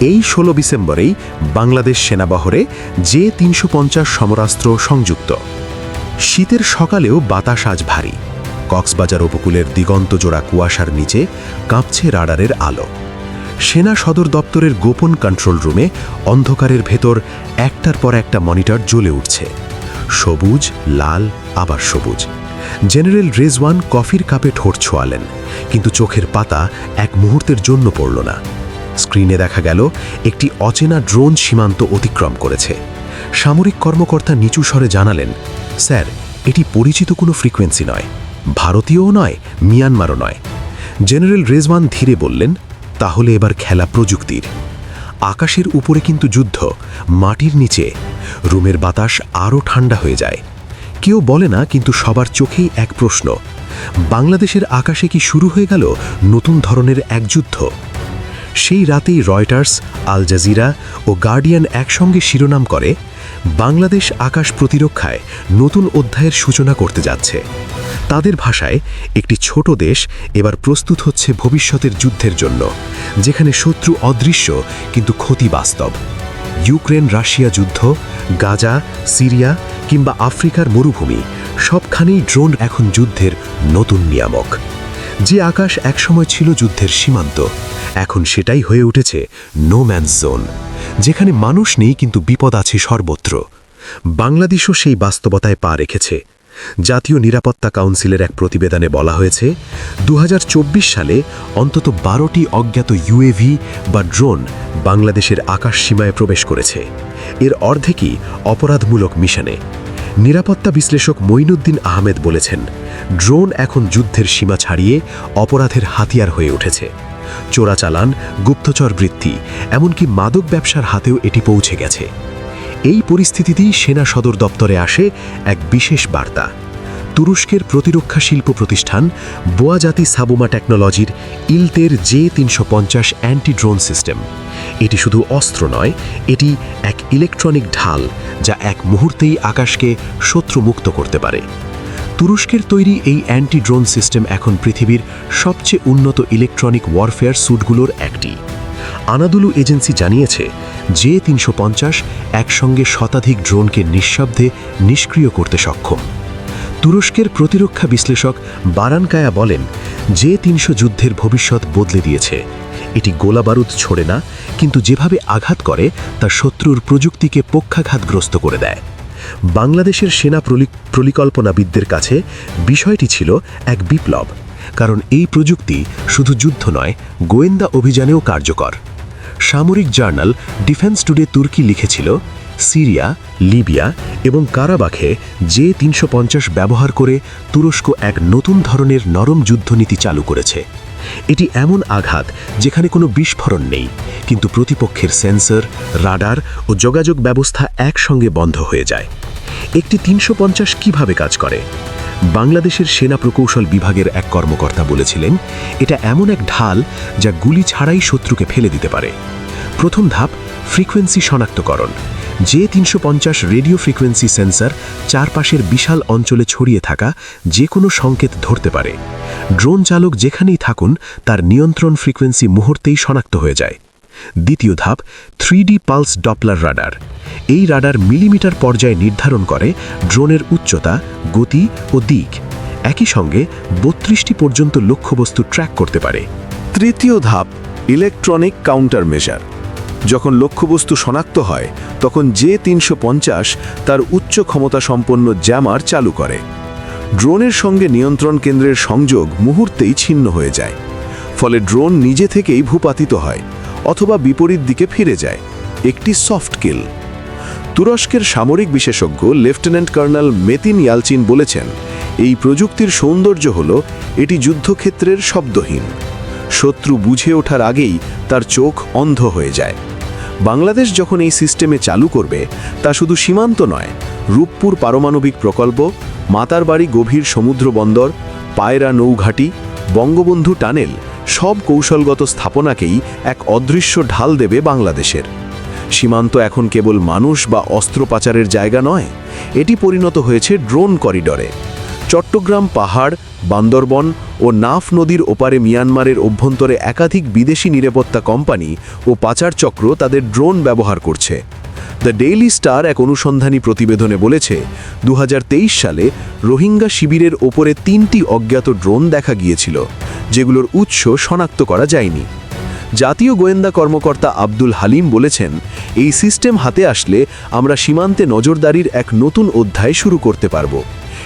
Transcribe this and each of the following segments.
এই ষোলো ডিসেম্বরেই বাংলাদেশ সেনাবহরে যে তিনশো পঞ্চাশ সমরাস্ত্র সংযুক্ত। শীতের সকালেও বাতাস আজ ভারী। কক্সবাজার উপকূলের দিগন্ত জোড়া কুয়াশার নিচে কাঁপছে রাডারের আলো। সেনা সদর দপ্তরের গোপন কন্ট্রোল রুমে অন্ধকারের ভেতর একটার পর একটা মনিটর জ্বলে উঠছে। সবুজ, লাল, আবার সবুজ। জেনারেল রেজওয়ান কফির কাপে ঠোঁট ছোয়ালেন, কিন্তু চোখের পাতা এক মুহূর্তের জন্য পড়ল না। স্ক্রিনে দেখা গেল একটি অচেনা ড্রোন সীমান্ত অতিক্রম করেছে। সামরিক কর্মকর্তা নিচু স্বরে জানালেন, স্যার, এটি পরিচিত কোনো ফ্রিকোয়েন্সি নয়। ভারতীয়ও নয়, মিয়ানমারও নয়। জেনারেল রেজওয়ান ধীরে বললেন, তাহলে এবার খেলা প্রযুক্তির। আকাশের উপরে কিন্তু যুদ্ধ, মাটির নিচে। রুমের বাতাস আরও ঠান্ডা হয়ে যায়। কেউ বলে না, কিন্তু সবার চোখেই এক প্রশ্ন, বাংলাদেশের আকাশে কি শুরু হয়ে গেল নতুন ধরনের এক যুদ্ধ? সেই রাতেই রয়টার্স, আল জাজিরা ও গার্ডিয়ান একসঙ্গে শিরোনাম করে বাংলাদেশ আকাশ প্রতিরক্ষায় নতুন অধ্যায়ের সূচনা করতে যাচ্ছে। তাদের ভাষায় একটি ছোট দেশ এবার প্রস্তুত হচ্ছে ভবিষ্যতের যুদ্ধের জন্য, যেখানে শত্রু অদৃশ্য কিন্তু ক্ষতি বাস্তব। ইউক্রেন, রাশিয়া যুদ্ধ, গাজা, সিরিয়া কিংবা আফ্রিকার মরুভূমি সবখানেই ড্রোন এখন যুদ্ধের নতুন নিয়ামক। যে আকাশ একসময় ছিল যুদ্ধের সীমান্ত, এখন সেটাই হয়ে উঠেছে নো ম্যানস জোন যেখানে মানুষ নেই কিন্তু বিপদ আছে সর্বত্র। বাংলাদেশও সেই বাস্তবতায় পা রেখেছে। জাতীয় নিরাপত্তা কাউন্সিলের এক প্রতিবেদনে বলা হয়েছে দু হাজার চব্বিশ সালে অন্তত বারোটি অজ্ঞাত ইউএভি বা ড্রোন বাংলাদেশের আকাশ সীমায় প্রবেশ করেছে। এর অর্ধেকই অপরাধমূলক মিশনে। নিরাপত্তা বিশ্লেষক মঈনুদ্দিন আহমেদ বলেছেন, ড্রোন এখন যুদ্ধের সীমা ছাড়িয়ে অপরাধের হাতিয়ার হয়ে উঠেছে। চোরাচালান, গুপ্তচর বৃত্তি, এমনকি মাদক ব্যবসার হাতেও এটি পৌঁছে গেছে। এই পরিস্থিতিতেই সেনা সদর দপ্তরে আসে এক বিশেষ বার্তা। তুরস্কের প্রতিরক্ষা শিল্প প্রতিষ্ঠান বোয়াজাতি সাবুমা টেকনোলজির ইলতের জে তিনশো পঞ্চাশ অ্যান্টি ড্রোন সিস্টেম। এটি শুধু অস্ত্র নয়, এটি এক ইলেকট্রনিক ঢাল যা এক মুহূর্তেই আকাশকে শত্রুমুক্ত করতে পারে। তুরস্কের তৈরি এই অ্যান্টি ড্রোন সিস্টেম এখন পৃথিবীর সবচেয়ে উন্নত ইলেকট্রনিক ওয়ারফেয়ার স্যুটগুলোর একটি। আনাদুলু এজেন্সি জানিয়েছে যে তিনশো পঞ্চাশ একসঙ্গে শতাধিক ড্রোনকে নিঃশব্দে নিষ্ক্রিয় করতে সক্ষম। তুরস্কের প্রতিরক্ষা বিশ্লেষক বারানকায়া বলেন যে তিনশো যুদ্ধের ভবিষ্যৎ বদলে দিয়েছে। এটি গোলাবারুদ ছোড়ে না, কিন্তু যেভাবে আঘাত করে, তা শত্রুর প্রযুক্তিকে পক্ষাঘাতগ্রস্ত করে দেয়। বাংলাদেশের সেনা পরিকল্পনাবিদদের কাছে বিষয়টি ছিল এক বিপ্লব, কারণ এই প্রযুক্তি শুধু যুদ্ধ নয়, গোয়েন্দা অভিযানেও কার্যকর। সামরিক জার্নাল ডিফেন্স টুডে তুর্কি লিখেছিল, সিরিয়া, লিবিয়া এবং কারাবাখে যে তিনশো পঞ্চাশ ব্যবহার করে তুরস্ক এক নতুন ধরনের নরম যুদ্ধনীতি চালু করেছে। এটি এমন আঘাত যেখানে কোনো বিস্ফোরণ নেই, কিন্তু প্রতিপক্ষের সেন্সর, রাডার ও যোগাযোগ ব্যবস্থা একসঙ্গে বন্ধ হয়ে যায়। একটি তিনশো পঞ্চাশ কীভাবে কাজ করে? বাংলাদেশের সেনা প্রকৌশল বিভাগের এক কর্মকর্তা বলেছিলেন, এটা এমন এক ঢাল যা গুলি ছাড়াই শত্রুকে ফেলে দিতে পারে। প্রথম ধাপ, ফ্রিকোয়েন্সি শনাক্তকরণ। যে তিনশো পঞ্চাশ রেডিও ফ্রিকোয়েন্সি সেন্সর চারপাশের বিশাল অঞ্চলে ছড়িয়ে থাকা যে কোনো সংকেত ধরতে পারে। ড্রোন চালক যেখানেই থাকুন, তার নিয়ন্ত্রণ ফ্রিকোয়েন্সি মুহূর্তেই শনাক্ত হয়ে যায়। দ্বিতীয় ধাপ three D pulse Doppler radar. এই রাডার মিলিমিটার পর্যায়ে নির্ধারণ করে ড্রোনের উচ্চতা, গতি ও দিক। একই সঙ্গে বত্রিশটি পর্যন্ত লক্ষ্যবস্তু ট্র্যাক করতে পারে। তৃতীয় ধাপ, ইলেকট্রনিক কাউন্টার মেজার। যখন লক্ষ্যবস্তু শনাক্ত হয়, তখন যে তিনশো পঞ্চাশ তার উচ্চ ক্ষমতা সম্পন্ন জ্যামার চালু করে। ড্রোনের সঙ্গে নিয়ন্ত্রণ কেন্দ্রের সংযোগ মুহূর্তেই ছিন্ন হয়ে যায়। ফলে ড্রোন নিজে থেকেই ভূপাতিত হয়, অথবা বিপরীত দিকে ফিরে যায়। একটি সফট কিল। তুরস্কের সামরিক বিশেষজ্ঞ লেফটেন্যান্ট কর্নেল মেতিন ইয়ালচিন বলেছেন, এই প্রযুক্তির সৌন্দর্য হল, এটি যুদ্ধক্ষেত্রের শব্দহীন। শত্রু বুঝে ওঠার আগেই তার চোখ অন্ধ হয়ে যায়। বাংলাদেশ যখন এই সিস্টেমে চালু করবে, তা শুধু সীমান্ত নয়, রূপপুর পারমাণবিক প্রকল্প, মাতারবাড়ি গভীর সমুদ্র বন্দর, পায়রা নৌঘাটি, বঙ্গবন্ধু টানেল, সব কৌশলগত স্থাপনাকেই এক অদৃশ্য ঢাল দেবে বাংলাদেশের। সীমান্ত এখন কেবল মানুষ বা অস্ত্র পাচারের জায়গা নয়, এটি পরিণত হয়েছে ড্রোন করিডরে। চট্টগ্রাম পাহাড়, বান্দরবন ও নাফ নদীর ওপারে মিয়ানমারের অভ্যন্তরে একাধিক বিদেশি নিরাপত্তা কোম্পানি ও পাচার চক্র তাদের ড্রোন ব্যবহার করছে। দ্য ডেইলি স্টার এক অনুসন্ধানী প্রতিবেদনে বলেছে দু হাজার তেইশ সালে রোহিঙ্গা শিবিরের ওপরে তিনটি অজ্ঞাত ড্রোন দেখা গিয়েছিল, যেগুলোর উৎস শনাক্ত করা যায়নি। জাতীয় গোয়েন্দা কর্মকর্তা আব্দুল হালিম বলেছেন, এই সিস্টেম হাতে আসলে আমরা সীমান্তে নজরদারির এক নতুন অধ্যায় শুরু করতে পারব।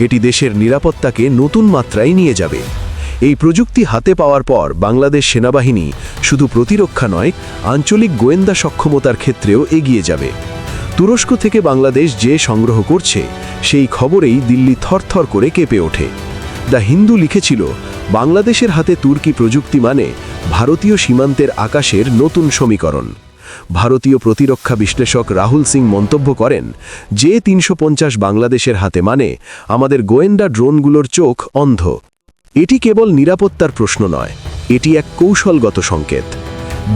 এটি দেশের নিরাপত্তাকে নতুন মাত্রায় নিয়ে যাবে। এই প্রযুক্তি হাতে পাওয়ার পর বাংলাদেশ সেনাবাহিনী শুধু প্রতিরক্ষা নয়, আঞ্চলিক গোয়েন্দা সক্ষমতার ক্ষেত্রেও এগিয়ে যাবে। তুরস্ক থেকে বাংলাদেশ যে সংগ্রহ করছে, সেই খবরেই দিল্লি থরথর করে কেঁপে ওঠে। দ্য হিন্দু লিখেছিল, বাংলাদেশের হাতে তুর্কি প্রযুক্তি মানে ভারতীয় সীমান্তের আকাশের নতুন সমীকরণ। ভারতীয় প্রতিরক্ষা বিশ্লেষক রাহুল সিং মন্তব্য করেন, যে তিনশো পঞ্চাশ বাংলাদেশের হাতে মানে আমাদের গোয়েন্দা ড্রোনগুলোর চোখ অন্ধ। এটি কেবল নিরাপত্তার প্রশ্ন নয়, এটি এক কৌশলগত সংকেত।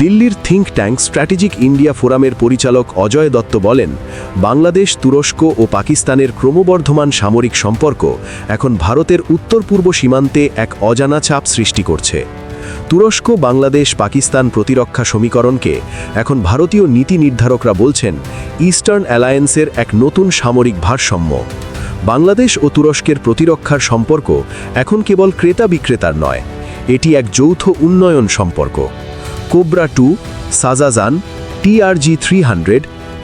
দিল্লির থিঙ্ক ট্যাঙ্ক স্ট্র্যাটেজিক ইন্ডিয়া ফোরামের পরিচালক অজয় দত্ত বলেন, বাংলাদেশ, তুরস্ক ও পাকিস্তানের ক্রমবর্ধমান সামরিক সম্পর্ক এখন ভারতের উত্তর পূর্ব সীমান্তে এক অজানা চাপ সৃষ্টি করছে। তুরস্ক, বাংলাদেশ, পাকিস্তান প্রতিরক্ষা সমীকরণকে এখন ভারতীয় নীতি নির্ধারকরা বলছেন ইস্টার্ন অ্যালায়েন্সের এক নতুন সামরিক ভারসাম্য। বাংলাদেশ ও তুরস্কের প্রতিরক্ষার সম্পর্ক এখন কেবল ক্রেতা বিক্রেতার নয়, এটি এক যৌথ উন্নয়ন সম্পর্ক। Cobra two, সাজাজান, TRG three hundred,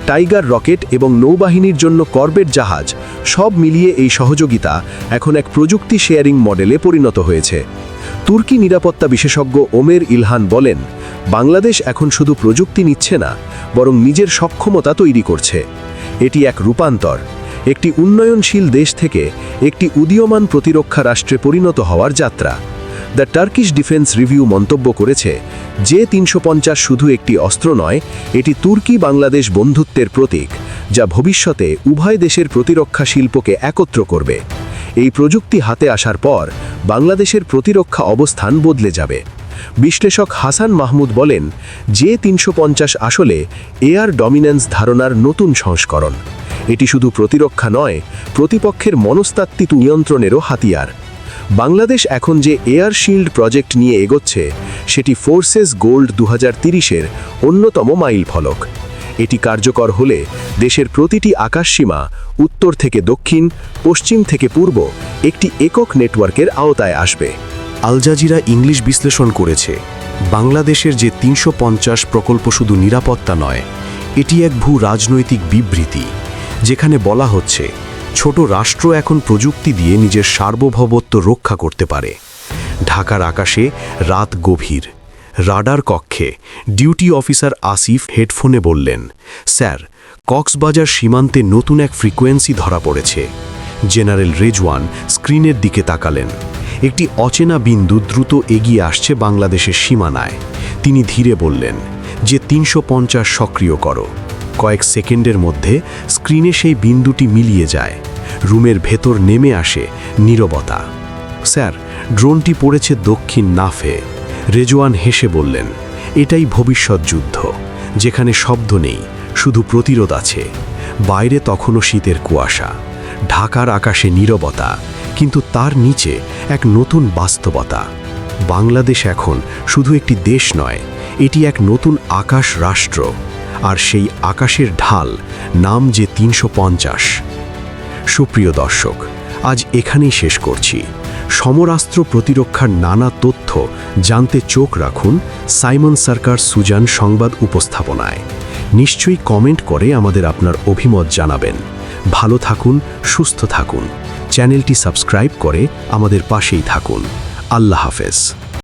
tiger rocket এবং নৌবাহিনীর জন্য করবেট জাহাজ সব মিলিয়ে এই সহযোগিতা এখন এক প্রযুক্তি শেয়ারিং মডেলে পরিণত হয়েছে। তুর্কি নিরাপত্তা বিশেষজ্ঞ ওমের ইলহান বলেন, বাংলাদেশ এখন শুধু প্রযুক্তি নিচ্ছে না, বরং নিজের সক্ষমতা তৈরি করছে। এটি এক রূপান্তর, একটি উন্নয়নশীল দেশ থেকে একটি উদীয়মান প্রতিরক্ষা রাষ্ট্রে পরিণত হওয়ার যাত্রা। দ্য টার্কিশ ডিফেন্স রিভিউ মন্তব্য করেছে, যে তিনশো পঞ্চাশ শুধু একটি অস্ত্র নয়, এটি তুর্কি বাংলাদেশ বন্ধুত্বের প্রতীক, যা ভবিষ্যতে উভয় দেশের প্রতিরক্ষা শিল্পকে একত্র করবে। এই প্রযুক্তি হাতে আসার পর বাংলাদেশের প্রতিরক্ষা অবস্থান বদলে যাবে। বিশ্লেষক হাসান মাহমুদ বলেন, যে তিনশো পঞ্চাশ আসলে এয়ার ডমিন্যান্স ধারণার নতুন সংস্করণ। এটি শুধু প্রতিরক্ষা নয়, প্রতিপক্ষের মনস্তাত্ত্বিক নিয়ন্ত্রণেরও হাতিয়ার। বাংলাদেশ এখন যে এয়ার শিল্ড প্রজেক্ট নিয়ে এগোচ্ছে, সেটি ফোর্সেস গোল্ড দু হাজার অন্যতম মাইল ফলক এটি কার্যকর হলে দেশের প্রতিটি আকাশসীমা উত্তর থেকে দক্ষিণ, পশ্চিম থেকে পূর্ব একটি একক নেটওয়ার্কের আওতায় আসবে। আল জাজিরা ইংলিশ বিশ্লেষণ করেছে, বাংলাদেশের যে তিনশো পঞ্চাশ প্রকল্প শুধু নিরাপত্তা নয়, এটি এক ভূ রাজনৈতিক বিবৃতি, যেখানে বলা হচ্ছে, ছোট রাষ্ট্র এখন প্রযুক্তি দিয়ে নিজের সার্বভৌমত্ব রক্ষা করতে পারে। ঢাকার আকাশে রাত গভীর। রাডার কক্ষে ডিউটি অফিসার আসিফ হেডফোনে বললেন, স্যার, কক্সবাজার সীমান্তে নতুন এক ফ্রিকোয়েন্সি ধরা পড়েছে। জেনারেল রেজওয়ান স্ক্রিনের দিকে তাকালেন। একটি অচেনা বিন্দু দ্রুত এগিয়ে আসছে বাংলাদেশের সীমানায়। তিনি ধীরে বললেন, যে তিনশো পঞ্চাশ সক্রিয় করো। কয়েক সেকেন্ডের মধ্যে স্ক্রিনে সেই বিন্দুটি মিলিয়ে যায়। রুমের ভেতর নেমে আসে নীরবতা। স্যার, ড্রোনটি পড়েছে দক্ষিণ নাফে। রেজওয়ান হেসে বললেন, এটাই ভবিষ্যৎ যুদ্ধ, যেখানে শব্দ নেই, শুধু প্রতিরোধ আছে। বাইরে তখনও শীতের কুয়াশা, ঢাকার আকাশে নীরবতা, কিন্তু তার নিচে এক নতুন বাস্তবতা। বাংলাদেশ এখন শুধু একটি দেশ নয়, এটি এক নতুন আকাশ রাষ্ট্র, আর সেই আকাশের ঢাল নাম যে তিনশো পঞ্চাশ। সুপ্রিয় দর্শক, আজ এখানেই শেষ করছি। সমরাস্ত্র প্রতিরক্ষার নানা তথ্য জানতে চোখ রাখুন সাইমন সরকার সুজান সংবাদ উপস্থাপনায়। নিশ্চয়ই কমেন্ট করে আমাদের আপনার অভিমত জানাবেন। ভালো থাকুন, সুস্থ থাকুন। চ্যানেলটি সাবস্ক্রাইব করে আমাদের পাশেই থাকুন। আল্লাহ হাফেজ।